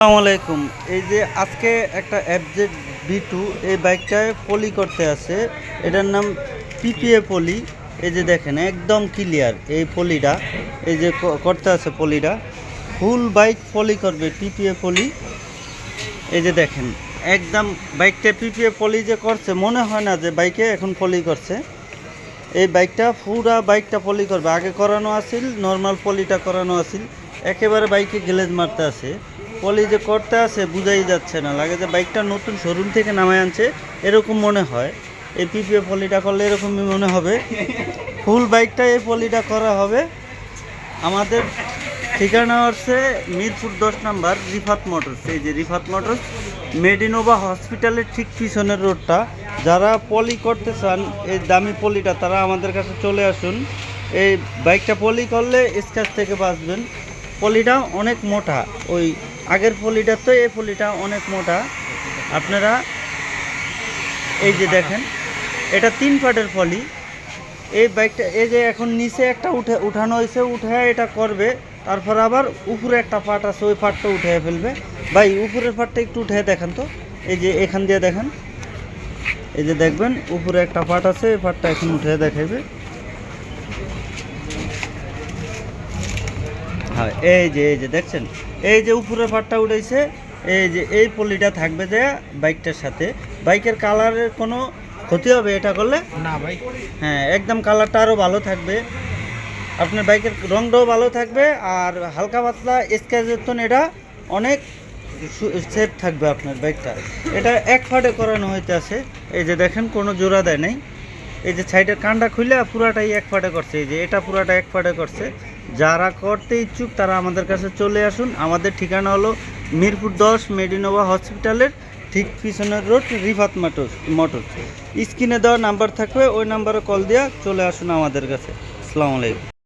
আসসালামু আলাইকুম। এই যে আজকে একটা এফজেড বি টু এই বাইকটায় পলি করতে আছে। এটার নাম পিপিএ পলি। এই যে দেখেন, একদম ক্লিয়ার এই পলিটা। এই যে করতে আছে পলিটা। ফুল বাইক পলি করবে পিপিএ পলি। এই যে দেখেন, একদম বাইকটা পিপিএ পলি যে করছে, মনে হয় না যে বাইকে এখন পলি করছে। এই বাইকটা পুরা বাইকটা পলি করবে। আগে করানো আছিল নর্মাল পলিটা করানো আছিল। একেবারে বাইকে গ্লেজ মারতে আছে। পলি যে করতে আছে, বুঝাই যাচ্ছে না। লাগে যে বাইকটা নতুন শোরুম থেকে নামায় আনছে, এরকম মনে হয়। এই পিপিএ পলিটা করলে এরকমই মনে হবে। ফুল বাইকটা এই পলিটা করা হবে। আমাদের ঠিকানা হচ্ছে মিরপুর দশ নাম্বার রিফাত মোটরস। এই যে রিফাত মোটরস, মেডিনোভা হসপিটালের ঠিক পিছনের রোডটা। যারা পলি করতে চান, এই দামি পলিটা, তারা আমাদের কাছে চলে আসুন। এই বাইকটা পলি করলে স্ক্র্যাচ থেকে বাঁচবেন। পলিটা অনেক মোটা, ওই আগের পলিটার তো এই পলিটা অনেক মোটা। আপনারা এই যে দেখেন, এটা তিন পাটের পলি এই বাইকটা এই যে এখন নিচে একটা উঠে, উঠানো হয়েছে, উঠে এটা করবে, তারপর আবার উপরে একটা পাট আছে, ওই পাটটা উঠে ফেলবে। ভাই, উপরের পাটটা একটু উঠে দেখেন তো। এই যে এখান দিয়ে দেখেন, এই যে দেখবেন, উপরে একটা পাট আছে, এই পাটটা এখন উঠে দেখাইবে। হ্যাঁ এই যে এই যে, দেখছেন? এই যে উপরের পাটটা উঠেছে এই যে এই পলিটা থাকবে যে বাইকটার সাথে। বাইকের কালারের কোনো ক্ষতি হবে এটা করলে? না ভাই। হ্যাঁ একদম কালারটা আরও ভালো থাকবে। আপনার বাইকের রংটাও ভালো থাকবে আর হালকা পাতলা স্ক্যাচের তো এটা অনেক সেফ থাকবে আপনার বাইকটা। এটা এক ফাটে করানো হইতে আছে এই যে দেখেন কোনো জোড়া দেয় নাই। এই যে সাইডের কান্ডা খুলে পুরাটাই এক ফাটে করছে। এই যে এটা পুরাটা এক ফাটে করছে। যারা করতে ইচ্ছুক তারা আমাদের কাছে চলে আসুন। আমাদের ঠিকানা হলো মিরপুর দশ মেডিনোভা হসপিটালের ঠিক পিছনের রোড রিফাত মোটর মোটর স্ক্রিনে দেওয়া নাম্বার থাকবে, ওই নাম্বারে কল দিয়ে চলে আসুন আমাদের কাছে। আসসালামু আলাইকুম।